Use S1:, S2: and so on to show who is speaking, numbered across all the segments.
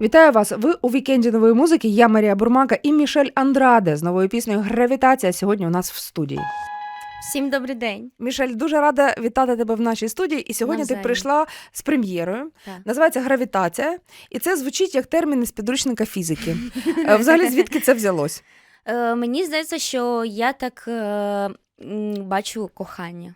S1: Вітаю вас! Ви у вікенді нової музики. Я Марія Бурмака і Мішель Андраде з новою піснею Гравітація сьогодні у нас в студії.
S2: Всім добрий день.
S1: Мішель, дуже рада вітати тебе в нашій студії. І сьогодні ти прийшла з прем'єрою. Називається Гравітація, і це звучить як термін із підручника фізики. Е, Взагалі, звідки це взялось?
S2: Е, мені здається, що я так е, бачу кохання.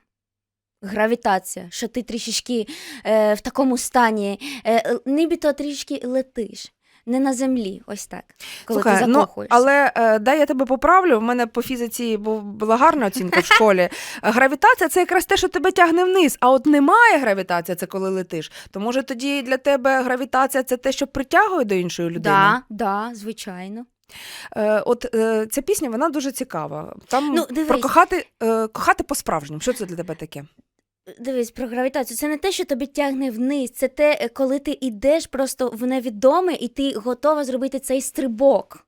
S2: Гравітація, що ти трішечки е, в такому стані, е, нібито трішки летиш, не на землі, ось так. Коли ти
S1: ну,
S2: закохуєшся.
S1: але е, дай я тебе поправлю. В мене по фізиці була гарна оцінка в школі. Гравітація це якраз те, що тебе тягне вниз. А от немає гравітація, це коли летиш. То може тоді для тебе гравітація це те, що притягує до іншої людини?
S2: Да, да, звичайно.
S1: Е, от е, ця пісня вона дуже цікава. Там
S2: Ну,
S1: про кохати, е, кохати по-справжньому. Що це для тебе таке?
S2: Дивись, про гравітацію. Це не те, що тобі тягне вниз, це те, е, коли ти йдеш просто в невідоме, і ти готова зробити цей стрибок.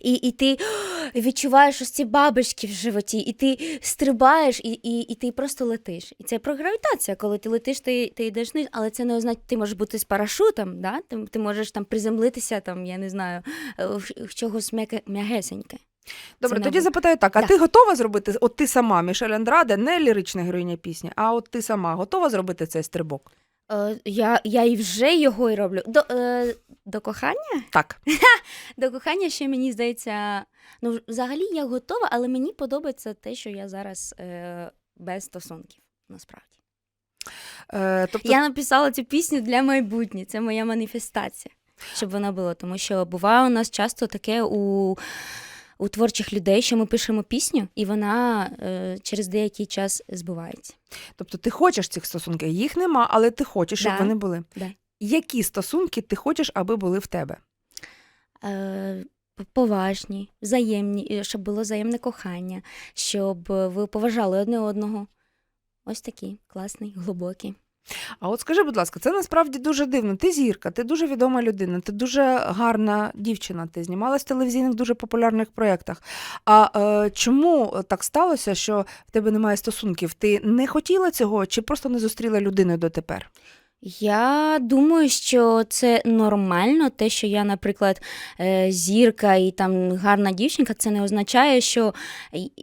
S2: І, і ти відчуваєш ось ці бабочки в животі, і ти стрибаєш, і, і, і ти просто летиш. І це про гравітація. Коли ти летиш, ти, ти йдеш вниз, але це не означає, ти можеш бути з парашутом, да? ти, ти можеш там приземлитися, там, я не знаю, е, в, чогось м'ягесеньке.
S1: Добре, тоді
S2: буде.
S1: запитаю так: а
S2: Да.
S1: ти готова зробити? От ти сама, Мішель Андраде, не лірична героїня пісні, а от ти сама готова зробити цей стрибок?
S2: Е, я, я і вже його і роблю. До, е, до кохання?
S1: Так.
S2: До кохання ще мені здається, ну взагалі я готова, але мені подобається те, що я зараз е, без стосунків, насправді.
S1: Е, тобто,
S2: Я написала цю пісню для майбутнє, це моя маніфестація, щоб вона була. Тому що буває у нас часто таке у, у творчих людей, що ми пишемо пісню, і вона е, через деякий час збувається.
S1: тобто ти хочеш цих стосунків, їх нема, але ти хочеш, щоб
S2: Да.
S1: вони були.
S2: Да.
S1: Які стосунки ти хочеш, аби були в тебе?
S2: Е, поважні, взаємні, е, щоб було взаємне кохання, щоб ви поважали одне одного. Ось такі класні, глибокі.
S1: А от скажи, будь ласка, це насправді дуже дивно. Ти зірка, ти дуже відома людина, ти дуже гарна дівчина. Ти знімалась в телевізійних дуже популярних проєктах. А е, чому так сталося, що в тебе немає стосунків? Ти не хотіла цього чи просто не зустріла людину дотепер?
S2: Я думаю, що це нормально, те, що я, наприклад, е, зірка і там гарна дівчинка, це не означає, що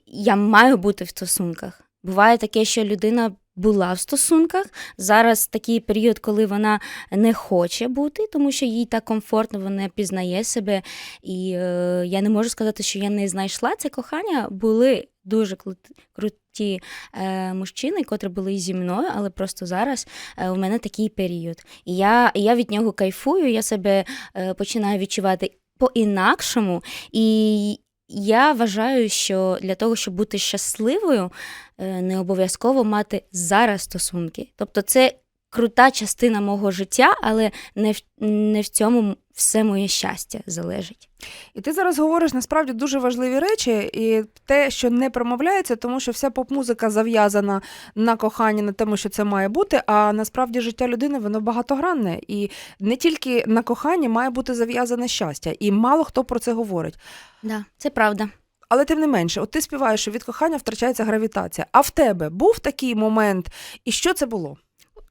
S2: я маю бути в стосунках. Буває таке, що людина була в стосунках. Зараз такий період, коли вона не хоче бути, тому що їй так комфортно, вона пізнає себе. І е, я не можу сказати, що я не знайшла це кохання. Були дуже крут- круті е, мужчини, котрі були зі мною, але просто зараз е, у мене такий період. І я, я від нього кайфую, я себе е, починаю відчувати по-інакшому. І я вважаю, що для того, щоб бути щасливою, е, не обов'язково мати зараз стосунки. Тобто, це крута частина мого життя, але не в, не в цьому все моє щастя залежить.
S1: І ти зараз говориш насправді дуже важливі речі, і те, що не промовляється, тому що вся поп-музика зав'язана на коханні, на тому, що це має бути. А насправді життя людини воно багатогранне. І не тільки на коханні має бути зав'язане щастя, і мало хто про це говорить.
S2: Да, це правда.
S1: Але тим не менше, от ти співаєш, що від кохання втрачається гравітація. А в тебе був такий момент, і що це було?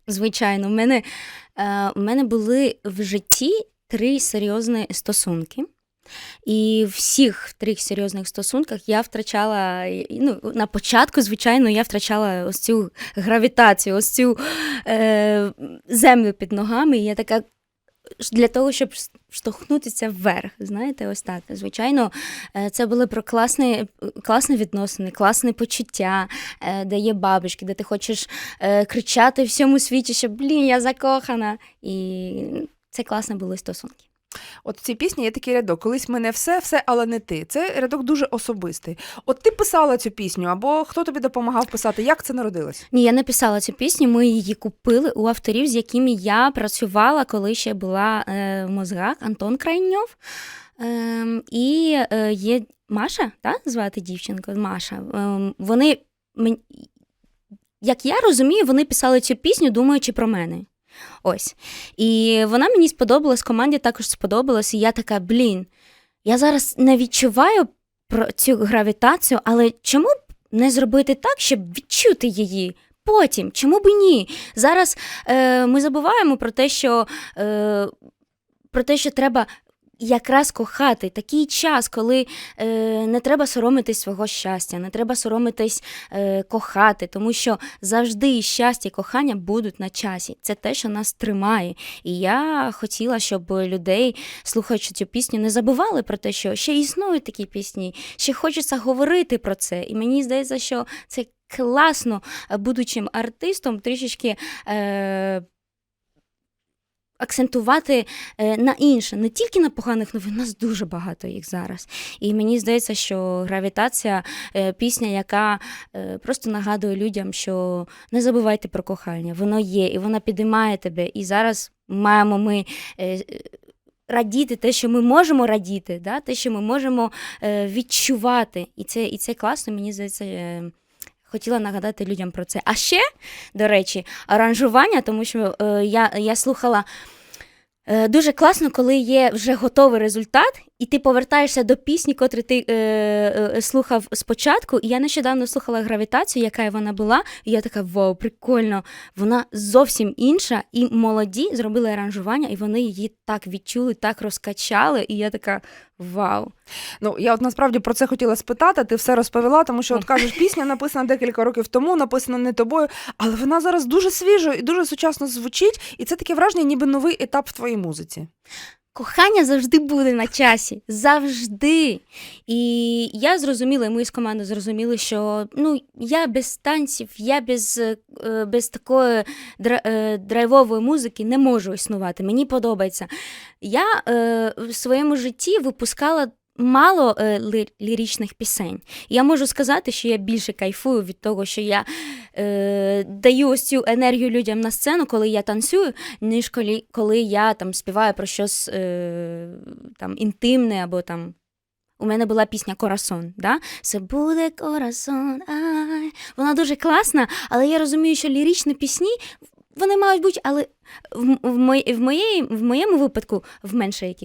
S2: Звичайно, в мене, е, в мене були в житті три серйозні стосунки. І в всіх трьох серйозних стосунках я втрачала, ну, на початку, звичайно, я втрачала ось цю гравітацію, ось цю е, землю під ногами. І я така для того, щоб штовхнутися вверх. Знаєте, ось так. Звичайно, е, це були про класні, класні відносини, класне почуття, е, де є бабочки, де ти хочеш е, кричати всьому світі, що блін, я закохана. І це класно були стосунки.
S1: От в цій пісні є такий рядок: колись мене все, все, але не ти. Це рядок дуже особистий. От ти писала цю пісню, або хто тобі допомагав писати? Як це народилось?
S2: Ні, я не писала цю пісню. Ми її купили у авторів, з якими я працювала, коли ще була е, в мозгах Антон Крайньов. Ем, і е, є Маша, так, звати дівчинку Маша. Ем, вони як я розумію, вони писали цю пісню, думаючи про мене. Ось. І вона мені сподобалась, команді також сподобалась, і я така, блін, я зараз не відчуваю про цю гравітацію, але чому б не зробити так, щоб відчути її? Потім, чому б ні? Зараз е, ми забуваємо про те, що е, про те, що треба. Якраз кохати такий час, коли е, не треба соромитись свого щастя, не треба соромитись е, кохати, тому що завжди щастя і кохання будуть на часі. Це те, що нас тримає. І я хотіла, щоб людей, слухаючи цю пісню, не забували про те, що ще існують такі пісні, ще хочеться говорити про це. І мені здається, що це класно, будучим артистом, трішечки. Е, Акцентувати е, на інше, не тільки на поганих новин, нас дуже багато їх зараз. І мені здається, що гравітація е, пісня, яка е, просто нагадує людям, що не забувайте про кохання, воно є, і воно підіймає тебе. І зараз маємо ми. Радіти те, що ми можемо радіти, да? те, що ми можемо е, відчувати. І це, і це класно, мені здається, е, хотіла нагадати людям про це. А ще, до речі, аранжування, тому що е, я, я слухала е, дуже класно, коли є вже готовий результат, і ти повертаєшся до пісні, котру ти е, е, слухав спочатку. І я нещодавно слухала гравітацію, яка вона була, і я така: вау, прикольно! Вона зовсім інша, і молоді зробили аранжування, і вони її так відчули, так розкачали. І я така вау.
S1: Ну, я от насправді про це хотіла спитати, ти все розповіла, тому що от кажеш, пісня написана декілька років тому, написана не тобою, але вона зараз дуже свіжо і дуже сучасно звучить, і це таке враження, ніби новий етап в твоїй музиці.
S2: Кохання завжди буде на часі. Завжди. І я зрозуміла, і ми з командою зрозуміли, що ну, я без танців, я без, е, без такої е, драйвової музики не можу існувати. Мені подобається. Я е, в своєму житті випускала. Мало е, ли- ліричних пісень. Я можу сказати, що я більше кайфую від того, що я е, даю ось цю енергію людям на сцену, коли я танцюю, ніж коли, коли я там співаю про щось е, там інтимне або там. У мене була пісня Корасон. Да? Це буде корасон. Ай. Вона дуже класна, але я розумію, що ліричні пісні вони мають бути, але в, в, мої- в, моєї, в моєму випадку в меншій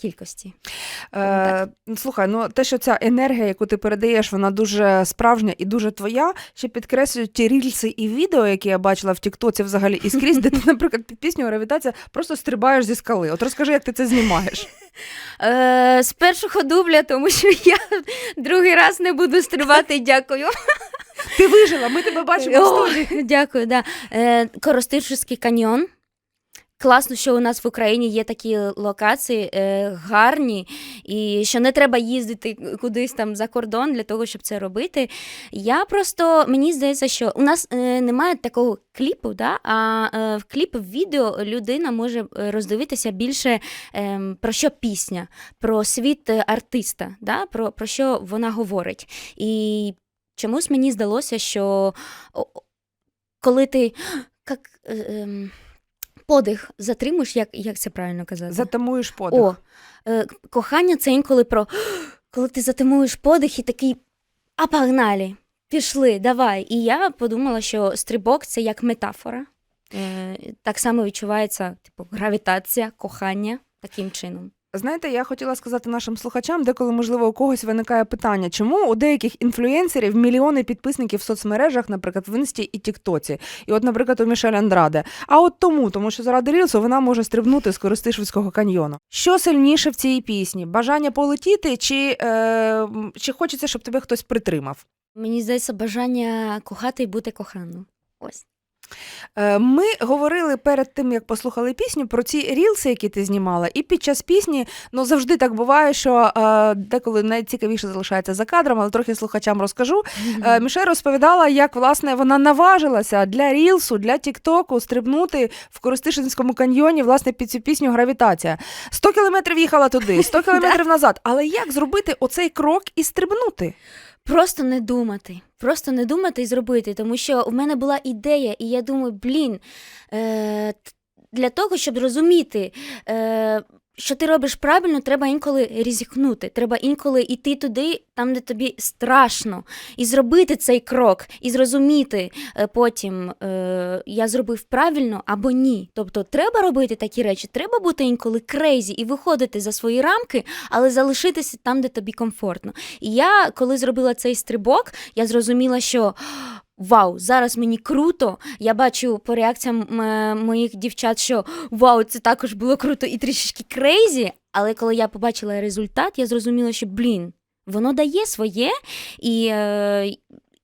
S2: кількості.
S1: Е, слухай, ну те, що ця енергія, яку ти передаєш, вона дуже справжня і дуже твоя. Ще підкреслюють ті рільси і відео, які я бачила в Тіктоці взагалі і скрізь, де ти, наприклад, під пісню гравітація просто стрибаєш зі скали. От розкажи, як ти це знімаєш.
S2: Е, з першого дубля, тому що я другий раз не буду стрибати. Дякую.
S1: Ти вижила, ми тебе бачимо в студії.
S2: Дякую, да. Е, Коростишівський каньйон. Класно, що у нас в Україні є такі локації е, гарні, і що не треба їздити кудись там за кордон для того, щоб це робити. Я просто мені здається, що у нас е, немає такого кліпу, да? а е, в кліп в відео людина може е, роздивитися більше е, про що пісня, про світ е, артиста, да? про, про що вона говорить. І чомусь мені здалося, що коли ти як, е, ем, подих затримуєш, як, як це правильно казати?
S1: Затамуєш подих.
S2: О, е, кохання це інколи про коли ти затимуєш подих і такий, а погнали, пішли, давай. І я подумала, що стрибок це як метафора. Е, так само відчувається типу, гравітація, кохання таким чином.
S1: Знаєте, я хотіла сказати нашим слухачам, деколи, можливо, у когось виникає питання, чому у деяких інфлюєнсерів мільйони підписників в соцмережах, наприклад, в Інсті і Тіктоці. І от, наприклад, у Мішель Андраде. А от тому, тому що заради Рілсу вона може стрибнути з Користишівського каньйону. Що сильніше в цій пісні? Бажання полетіти, чи, е, чи хочеться, щоб тебе хтось притримав?
S2: Мені здається, бажання кохати і бути коханим. Ось.
S1: Е, Ми говорили перед тим, як послухали пісню, про ці рілси, які ти знімала, і під час пісні ну завжди так буває, що е, деколи найцікавіше залишається за кадром, але трохи слухачам розкажу. Е, Мішель розповідала, як власне вона наважилася для рілсу, для Тіктоку стрибнути в Коростишинському каньйоні власне під цю пісню Гравітація. 100 кілометрів їхала туди, 100 кілометрів назад. Але як зробити оцей крок і стрибнути?
S2: Просто не думати. Просто не думати і зробити. Тому що в мене була ідея, і я думаю, блін, е, для того, щоб розуміти, е, що ти робиш правильно, треба інколи ризикнути. Треба інколи йти туди, там, де тобі страшно, і зробити цей крок, і зрозуміти е, потім, е, я зробив правильно або ні. Тобто, треба робити такі речі, треба бути інколи крейзі і виходити за свої рамки, але залишитися там, де тобі комфортно. І я, коли зробила цей стрибок, я зрозуміла, що Вау, зараз мені круто. Я бачу по реакціям моїх дівчат, що вау, це також було круто і трішечки крейзі. Але коли я побачила результат, я зрозуміла, що блін, воно дає своє, і, е,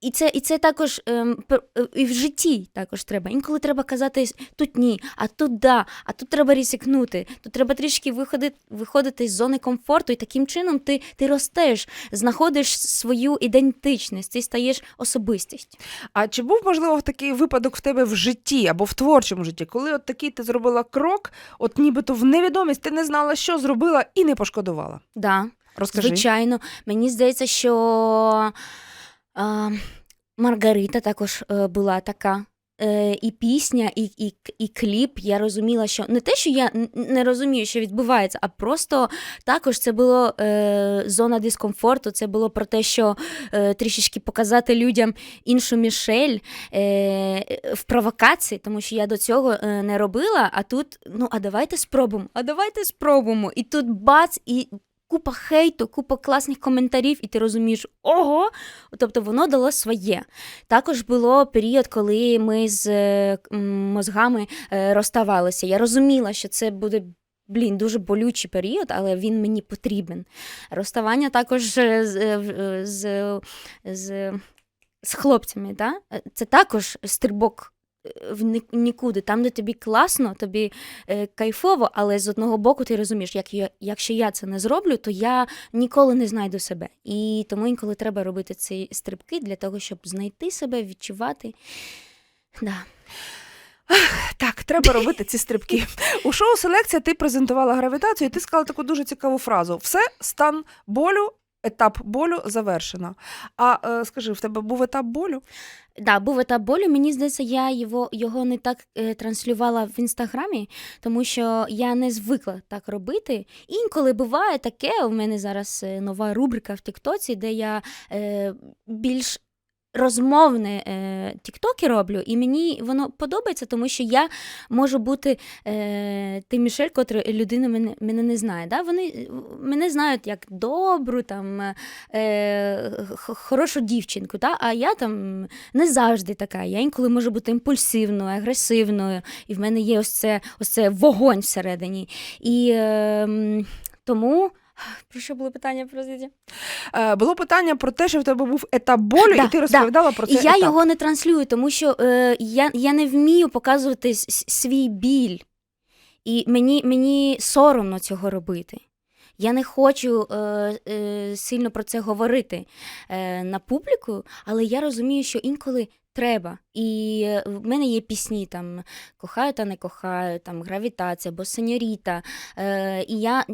S2: і, це, і це також ем, е, і в житті також треба. Інколи треба казати тут ні, а тут да, а тут треба ризикнути. Тут треба трішки виходити, виходити з зони комфорту, і таким чином ти, ти ростеш, знаходиш свою ідентичність, ти стаєш особистістю.
S1: А чи був можливо такий випадок в тебе в житті або в творчому житті, коли от такий ти зробила крок, от нібито в невідомість, ти не знала, що зробила, і не пошкодувала?
S2: Да.
S1: Розкажи.
S2: Звичайно, мені здається, що а, Маргарита також е, була така. Е, і пісня, і, і, і кліп. Я розуміла, що не те, що я не розумію, що відбувається, а просто також це було е, зона дискомфорту. Це було про те, що е, трішечки показати людям іншу Мішель е, в провокації, тому що я до цього е, не робила. А тут, ну а давайте спробуємо, а давайте спробуємо. І тут бац, і купа хейту, купа класних коментарів, і ти розумієш, ого! Тобто воно дало своє. Також було період, коли ми з е, мозгами е, розставалися. Я розуміла, що це буде. Блін, дуже болючий період, але він мені потрібен. Розставання також е, з, з, з, з хлопцями. Да? Це також стрибок в нікуди. Там, де тобі класно, тобі е, кайфово, але з одного боку ти розумієш, як я, якщо я це не зроблю, то я ніколи не знайду себе. І тому інколи треба робити ці стрибки для того, щоб знайти себе, відчувати. Да.
S1: Так, треба робити ці стрибки. У шоу Селекція ти презентувала гравітацію, і ти сказала таку дуже цікаву фразу: все, стан болю, етап болю завершено. А е, скажи, в тебе був етап болю?
S2: Да, був етап болю. Мені здається, я його, його не так е, транслювала в інстаграмі, тому що я не звикла так робити. Інколи буває таке. У мене зараз е, нова рубрика в Тіктоці, де я е, більш розмовне е, тіктоки роблю, і мені воно подобається, тому що я можу бути е, ти Мішель, котра людина мене, мене не знає. Да? Вони е, мене знають як добру, там, е, хорошу дівчинку, да? а я там не завжди така. Я інколи можу бути імпульсивною, агресивною, і в мене є ось це, ось це вогонь всередині. І е, тому. Про що було питання про?
S1: Е, було питання про те, що в тебе був етап болю,
S2: Да,
S1: і ти
S2: да.
S1: розповідала про це.
S2: І я
S1: етап.
S2: його не транслюю, тому що е, я, я не вмію показувати свій біль. І мені, мені соромно цього робити. Я не хочу е, е, сильно про це говорити е, на публіку, але я розумію, що інколи треба. І в мене є пісні там кохаю та не кохаю, там гравітація або сеньоріта. Е, і я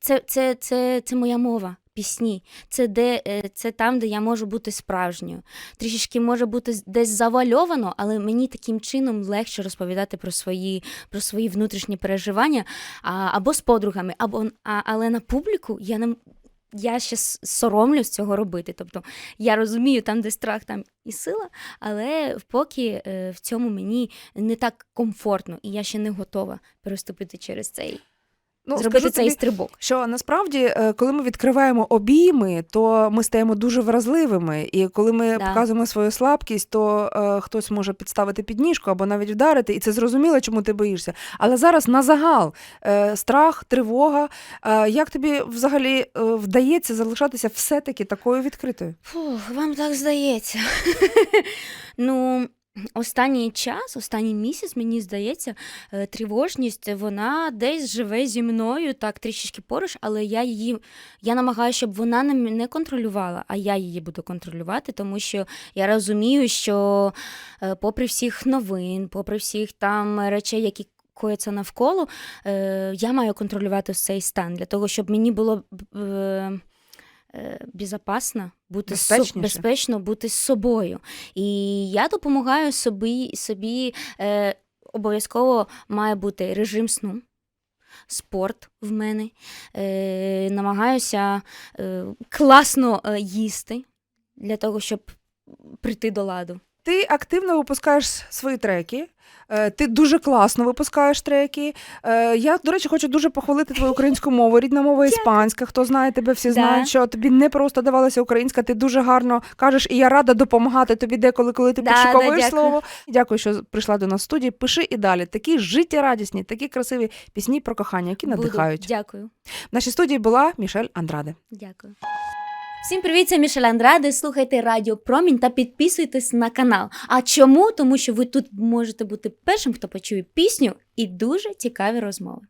S2: це, це, це, це моя мова. Пісні, це де е, це там, де я можу бути справжньою. Трішечки може бути десь завальовано, але мені таким чином легше розповідати про свої, про свої внутрішні переживання а, або з подругами, або а, але на публіку я не. Я ще соромлюсь цього робити. Тобто я розумію, там, де страх, там і сила, але поки е, в цьому мені не так комфортно, і я ще не готова переступити через цей,
S1: ну,
S2: зробити
S1: скажу
S2: цей
S1: тобі,
S2: стрибок.
S1: Що насправді, е, коли ми відкриваємо обійми, то ми стаємо дуже вразливими. І коли ми
S2: Да.
S1: показуємо свою слабкість, то е, хтось може підставити підніжку або навіть вдарити, і це зрозуміло, чому ти боїшся. Але зараз на загал е, страх, тривога. Е, як тобі взагалі е, вдається залишатися все-таки такою відкритою?
S2: Фух, вам так здається. ну, останній час, останній місяць, мені здається, е, тривожність, вона десь живе зі мною, так трішечки поруч, але я її я намагаюся, щоб вона не, контролювала, а я її буду контролювати, тому що я розумію, що е, попри всіх новин, попри всіх там речей, які кояться навколо, е, я маю контролювати цей стан для того, щоб мені було е, безопасно, бути со- безпечно бути з собою. І я допомагаю собі, собі е, обов'язково має бути режим сну. Спорт в мене, е, намагаюся е, класно е, їсти для того, щоб прийти до ладу.
S1: Ти активно випускаєш свої треки. е, Ти дуже класно випускаєш треки. Е, Я, до речі, хочу дуже похвалити твою українську мову. Рідна мова іспанська. Хто знає тебе, всі
S2: Да.
S1: знають, що тобі не просто давалася українська. Ти дуже гарно кажеш, і я рада допомагати тобі деколи, коли ти
S2: Да,
S1: підшуковуєш
S2: дякую.
S1: слово. Дякую, що прийшла до нас в студії. Пиши і далі. Такі життєрадісні, такі красиві пісні про кохання, які
S2: Буду.
S1: надихають.
S2: Дякую.
S1: В нашій студії була Мішель Андраде.
S2: Дякую. Всім привіт, це Мішель Андраде. Слухайте Радіо Промінь та підписуйтесь на канал. А чому? Тому що ви тут можете бути першим, хто почує пісню і дуже цікаві розмови.